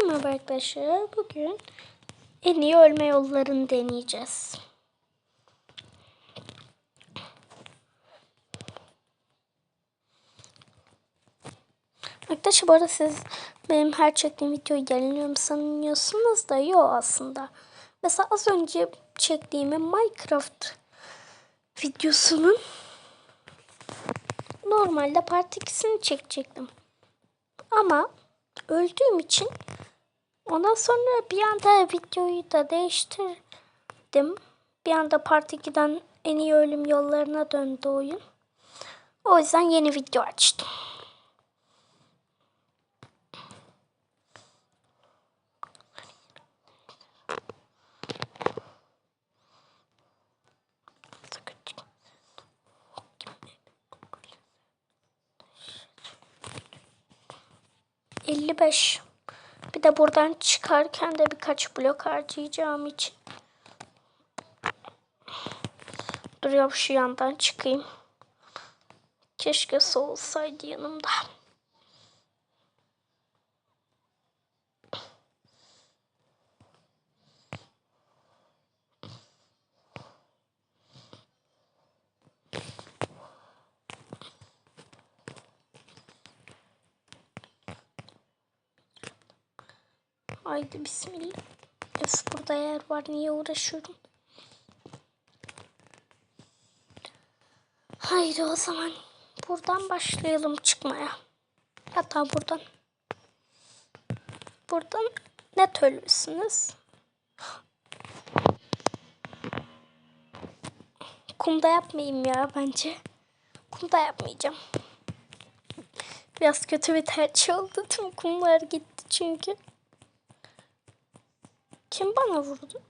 Merhaba arkadaşlar. Bugün en iyi ölme yollarını deneyeceğiz. Arkadaşlar bu arada siz benim her çektiğim videoyu yayınlıyorum sanıyorsunuz da yok aslında. Mesela az önce çektiğim Minecraft videosunun normalde part 2'sini çekecektim. Ama öldüğüm için ondan sonra bir anda videoyu da değiştirdim. Bir anda part 2'den en iyi ölüm yollarına döndü oyun. O yüzden yeni video açtım. Elli beş. De buradan çıkarken de birkaç blok harcayacağım için. Duruyorum şu yandan çıkayım. Keşke su olsaydı yanımda. Haydi bismillah. Öf burada yer var niye uğraşıyorum. Haydi o zaman buradan başlayalım çıkmaya. Hatta buradan. Buradan net ölürsünüz. Kumda yapmayayım ya bence. Kumda yapmayacağım. Biraz kötü bir tercih oldu. Tüm kumlar gitti çünkü. Kim bana vurdu?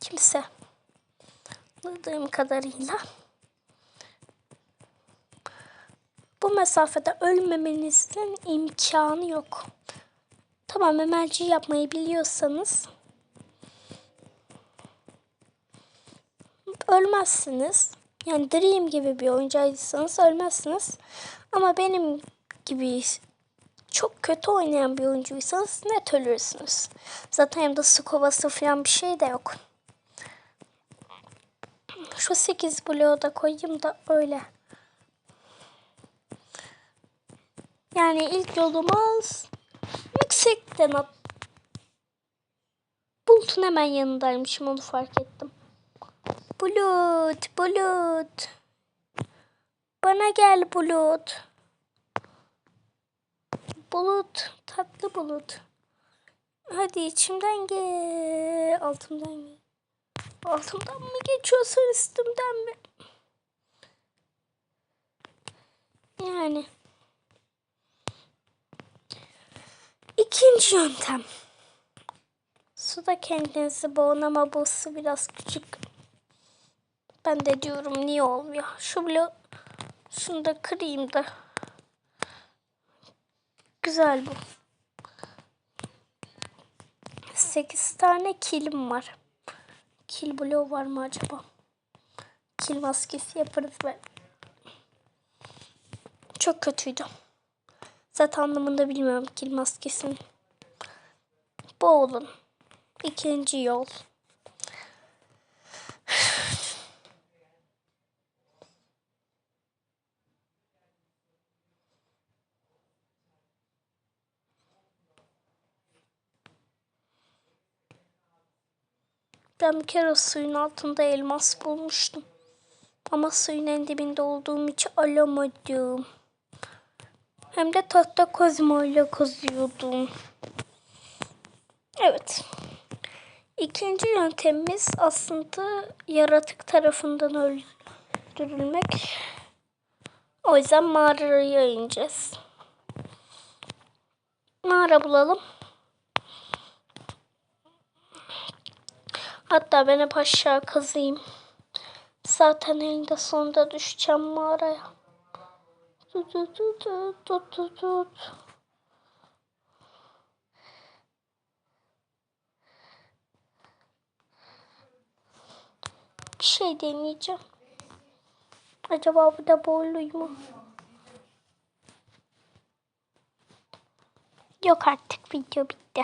Kimse. Anladığım kadarıyla. Bu mesafede ölmemenizin imkanı yok. Tamam emelci yapmayı biliyorsanız ölmezsiniz. Yani Dream gibi bir oyuncuysanız ölmezsiniz. Ama benim gibi çok kötü oynayan bir oyuncuysanız net ölürsünüz. Zaten hem de su kovası falan bir şey de yok. Şu 8 bloğu da koyayım da öyle. Yani ilk yolumuz yüksekten at. Bulutun hemen yanındaymışım onu fark ettim. Bulut, bulut. Bana gel bulut. Bulut, tatlı bulut. Hadi içimden gel, altımdan gel. Altımdan mı geçiyorsun üstümden mi? Yani. İkinci yöntem. Suda kendinizi boğun ama bu su biraz küçük. Ben de diyorum niye olmuyor. Şu bile şunu da kırayım da. Güzel bu. 8 tane kilim var. Kil bloğu var mı acaba? Kil maskesi yaparız ben. Çok kötüydü. Zaten anlamında bilmiyorum kil maskesini. Boğulun. İkinci yol. Ben bir kere suyun altında elmas bulmuştum. Ama suyun en dibinde olduğum için alamadım. Hem de tahta kazmayla kazıyordum. Evet. İkinci yöntemimiz aslında yaratık tarafından öldürülmek. O yüzden mağaraya ineceğiz. Mağara bulalım. Hatta ben hep aşağı kazayım. Zaten eninde sonunda düşeceğim mağaraya. Tut tut tut tut tut tut. Bir şey deneyeceğim. Acaba bu da boyluyum mu? Yok artık video bitti.